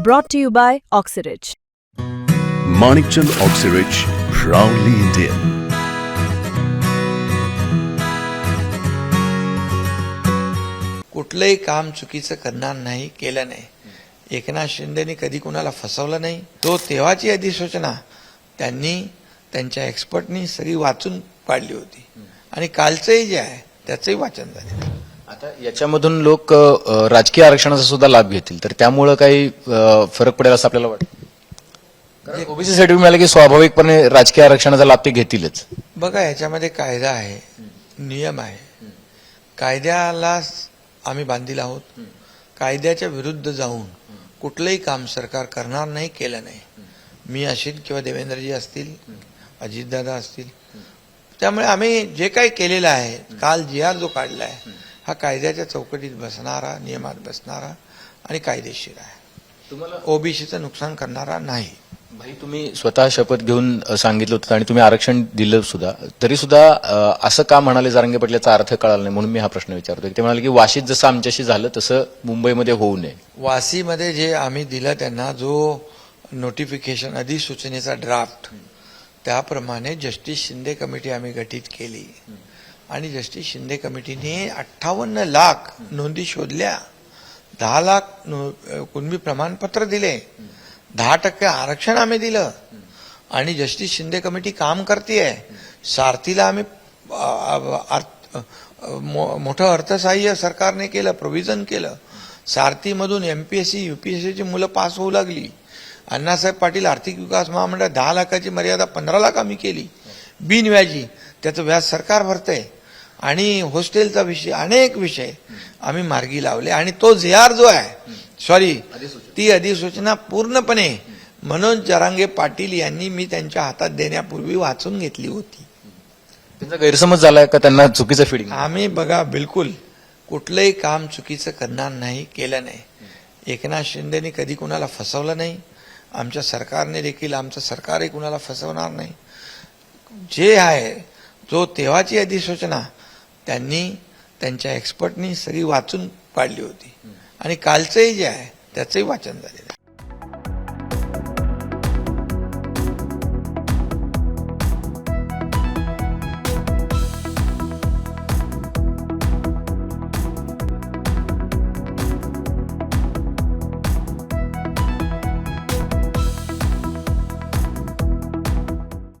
Brought to you by Oxyridge. Manikchand Oxyrich, proudly Indian. कुठलंही काम चुकीचं करणार नाही केलं नाही एकनाथ शिंदेनी कधी कुणाला फसवलं नाही तो तेव्हाची अधिसूचना त्यांनी त्यांच्या एक्सपर्टनी सगळी वाचून काढली होती आणि कालचंही जे आहे त्याचंही वाचन झालं आता याच्यामधून लोक राजकीय आरक्षणाचा सुद्धा लाभ घेतील. तर त्यामुळं काही फरक पडेल असं आपल्याला वाटतं? कारण ओबीसी सर्टिफिकेट मिळालं की स्वाभाविकपणे राजकीय आरक्षणाचा लाभ ते घेतीलच. बघा याच्यामध्ये कायदा आहे. नियम आहे. कायद्याला आम्ही बांधील आहोत. कायद्याच्या विरुद्ध जाऊन कुठलंही काम सरकार करणार नाही केलं नाही. मी असेल किंवा देवेंद्रजी असतील अजितदादा असतील. त्यामुळे आम्ही जे काही केलेलं आहे काल जी आर जो काढला आहे हा कायद्याच्या चौकटीत बसणारा नियमात बसणारा आणि कायदेशीर आहे. तुम्हाला ओबीसीचं नुकसान करणारा नाही. भाई तुम्ही स्वतः शपथ घेऊन सांगितलं होतं आणि तुम्ही आरक्षण दिलं सुद्धा. तरी सुद्धा असं का म्हणाले जारंगे पाटलाचा अर्थ कळाला नाही? म्हणून मी हा प्रश्न विचारतो ते म्हणाले की वाशीत जसं आमच्याशी झालं तसं मुंबईमध्ये होऊ नये. वासीमध्ये जे आम्ही दिलं त्यांना जो नोटिफिकेशन अधिसूचनेचा ड्राफ्ट त्याप्रमाणे जस्टिस शिंदे कमिटी आम्ही गठीत केली. आणि जस्टिस शिंदे कमिटीने अठ्ठावन्न लाख नोंदी शोधल्या. दहा लाख कुणबी प्रमाणपत्र दिले. दहा टक्के आरक्षण आम्ही दिलं. आणि जस्टिस शिंदे कमिटी काम करते सारथीला आम्ही अर्थ- मो- मोठं अर्थसहाय्य सरकारने केलं प्रोव्हिजन केलं. सारथीमधून एस सीची मुलं पास होऊ लागली. अण्णासाहेब पाटील आर्थिक विकास महामंडळ दहा लाखाची मर्यादा पंधरा लाख आम्ही केली. बिनव्याजी त्याचं व्याज सरकार भरतंय. आणि हॉस्टेलचा विषय अनेक विषय आम्ही मार्गी लावले. आणि तो जे आर जो आहे सॉरी ती अधिसूचना पूर्णपणे मनोज जरांगे पाटील यांनी मी त्यांच्या हातात देण्यापूर्वी वाचून घेतली होती. त्यांचा गैरसमज झालाय का? त्यांना चुकीचं फिडिंग आम्ही बघा बिलकुल कुठलंही काम चुकीचं करणार नाही केलं नाही. एकनाथ शिंदेनी कधी कुणाला फसवलं नाही. आमच्या सरकारने देखील आमचं सरकारही कुणाला फसवणार नाही. जे आहे जो तेव्हाची अधिसूचना त्यांनी त्यांच्या एक्सपर्टनी सगळी वाचून पाडली होती. आणि कालचंही जे आहे त्याचंही वाचन झालेलं